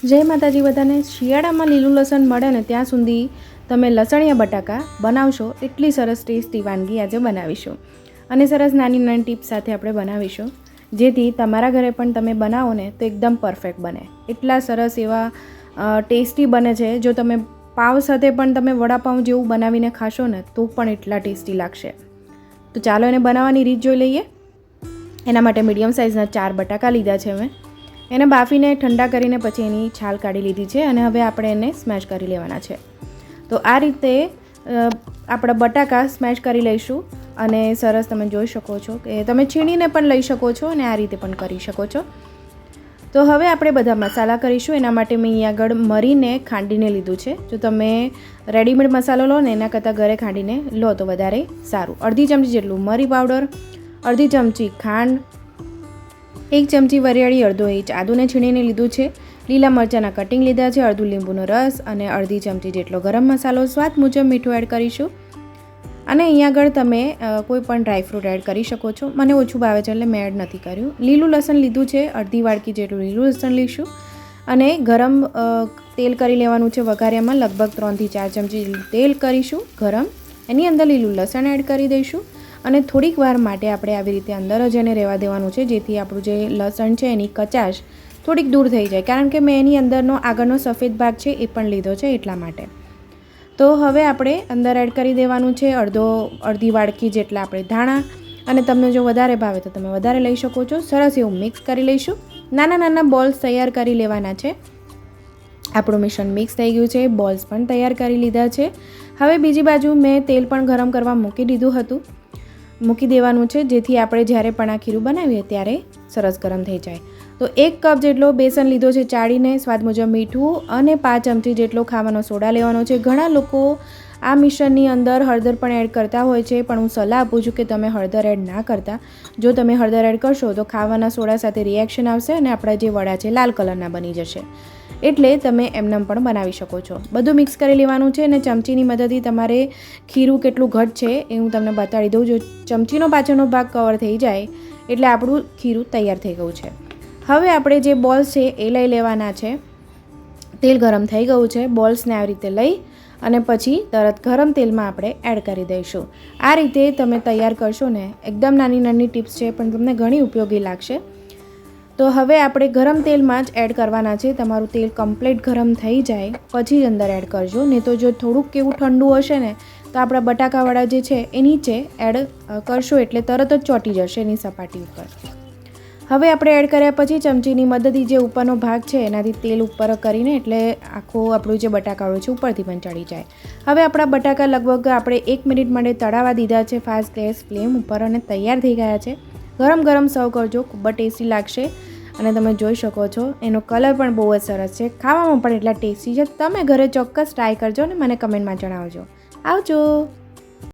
જય માતાજી બધાને. શિયાળામાં લીલું લસણ મળે ને ત્યાં સુધી તમે લસણિયા બટાકા બનાવશો એટલી સરસ ટેસ્ટી વાનગી આજે બનાવીશું. અને સરસ નાની નાની ટીપ્સ સાથે આપણે બનાવીશું. જેથી તમારા ઘરે પણ તમે બનાવો ને તો એકદમ પરફેક્ટ બને. એટલા સરસ એવા ટેસ્ટી બને છે. જો તમે પાવ સાથે પણ તમે વડાપાઉં જેવું બનાવીને ખાશો ને તો પણ એટલા ટેસ્ટી લાગશે. તો ચાલો એને બનાવવાની રીત જોઈ લઈએ. એના માટે મીડિયમ સાઇઝના ચાર બટાકા લીધા છે મેં એને બાફીને ઠંડા કરીને પછી એની છાલ કાઢી લીધી છે અને હવે આપણે એને સ્મેશ કરી લેવાના છે. તો આ રીતે આપણા બટાકા સ્મેશ કરી લઈશું અને સરસ તમે જોઈ શકો છો કે તમે છીણીને પણ લઈ શકો છો અને આ રીતે પણ કરી શકો છો. તો હવે આપણે બધા મસાલા કરીશું. એના માટે મેં અહીંયા આગળ મરીને ખાંડીને લીધું છે. જો તમે રેડીમેડ મસાલો લો ને એના કરતાં ઘરે ખાંડીને લો તો વધારે સારું. અડધી ચમચી જેટલું મરી પાવડર અડધી ચમચી ખાંડ એક ચમચી વરિયાળી અડધો ઇંચ આદુને છીણીને લીધું છે. લીલા મરચાંના કટિંગ લીધા છે, અડધું લીંબુનો રસ અને અડધી ચમચી જેટલો ગરમ મસાલો. સ્વાદ મુજબ મીઠું એડ કરીશું. અને અહીંયા આગળ તમે કોઈ પણ ડ્રાયફ્રૂટ એડ કરી શકો છો. મને ઓછું ભાવે છે એટલે મેં એડ નથી કર્યું. લીલું લસણ લીધું છે, અડધી વાડકી જેટલું લીલું લસણ લઈશું અને ગરમ તેલ કરી લેવાનું છે વઘારિયામાં લગભગ ત્રણથી ચાર ચમચી તેલ કરીશું, ગરમ. એની અંદર લીલું લસણ એડ કરી દઈશું. અને થોડીક વાર માટે આપણે આવી રીતે અંદર જ એને રહેવા દેવાનું છે, જેથી આપણું જે લસણ છે એની કચાશ થોડીક દૂર થઈ જાય. કારણ કે મેં એની અંદરનો આગળનો સફેદ ભાગ છે એ પણ લીધો છે એટલા માટે. તો હવે આપણે અંદર એડ કરી દેવાનું છે અડધો, અડધી વાડકી જેટલા આપણે ધાણા. અને તમને જો વધારે ભાવે તો તમે વધારે લઈ શકો છો. સરસ એવું મિક્સ કરી લઈશું. નાના નાના બોલ્સ તૈયાર કરી લેવાના છે. આપણું મિશ્રણ મિક્સ થઈ ગયું છે. બોલ્સ પણ તૈયાર કરી લીધા છે. હવે બીજી બાજુ મેં તેલ પણ ગરમ કરવા મૂકી દીધું હતું. મૂકી દેવાનું છે. જેથી આપણે જ્યારે પણ આ ખીરું બનાવીએ ત્યારે સરસ ગરમ થઈ જાય. તો એક કપ જેટલો બેસન લીધો છે ચાળીને, સ્વાદ મુજબ મીઠું અને પાંચ ચમચી જેટલો ખાવાનો સોડા લેવાનો છે. ઘણા લોકો આ મિશ્રણની અંદર હળદર પણ એડ કરતા હોય છે, પણ હું સલાહ આપું છું કે તમે હળદર એડ ના કરતા. જો તમે હળદર એડ કરશો તો ખાવાના સોડા સાથે રિએક્શન આવશે અને આપણા જે વડા છે લાલ કલરના બની જશે. એટલે તમે એમનેમ પણ બનાવી શકો છો. બધું મિક્સ કરી લેવાનું છે અને ચમચીની મદદથી તમારે ખીરું કેટલું ઘટ છે એ હું તમને બતાડી દઉં. જો ચમચીનો પાછળનો ભાગ કવર થઈ જાય એટલે આપણું ખીરું તૈયાર થઈ ગયું છે. હવે આપણે જે બોલ્સ છે એ લઈ લેવાના છે. તેલ ગરમ થઈ ગયું છે. બોલ્સને આવી રીતે લઈ અને પછી તરત ગરમ તેલમાં આપણે એડ કરી દઈશું. આ રીતે તમે તૈયાર કરશો ને, એકદમ નાની નાની ટિપ્સ છે, પણ તમને ઘણી ઉપયોગી લાગશે. તો હવે આપણે ગરમ તેલમાં જ એડ કરવાના છે. તમારું તેલ કમ્પ્લીટ ગરમ થઈ જાય, પછી જ અંદર એડ કરજો. નહીં તો જો થોડુંક કેવું ઠંડુ હશે ને, તો આપણા બટાકાવાળા જે છે એ નીચે એડ કરશો એટલે તરત જ ચોંટી જશે એની સપાટી ઉપર. હવે આપણે એડ કર્યા પછી ચમચીની મદદથી જે ઉપરનો ભાગ છે, એનાથી તેલ ઉપર કરીને એટલે આખું આપણું જે બટાકાવાળું છે, ઉપરથી પણ ચડી જાય. હવે આપણા બટાકા લગભગ આપણે એક મિનિટ માટે તળાવા દીધા છે, ફાસ્ટ ગેસ ફ્લેમ ઉપર અને તૈયાર થઈ ગયા છે. ગરમ ગરમ સર્વ કરજો, ખૂબ જ ટેસ્ટી લાગશે. અને તમે જોઈ શકો છો, એનો કલર પણ બહુ જ સરસ છે. ખાવામાં પણ એટલા ટેસ્ટી છે. તમે ઘરે ચોક્કસ ટ્રાય કરજો અને મને કમેન્ટમાં જણાવજો. આવજો!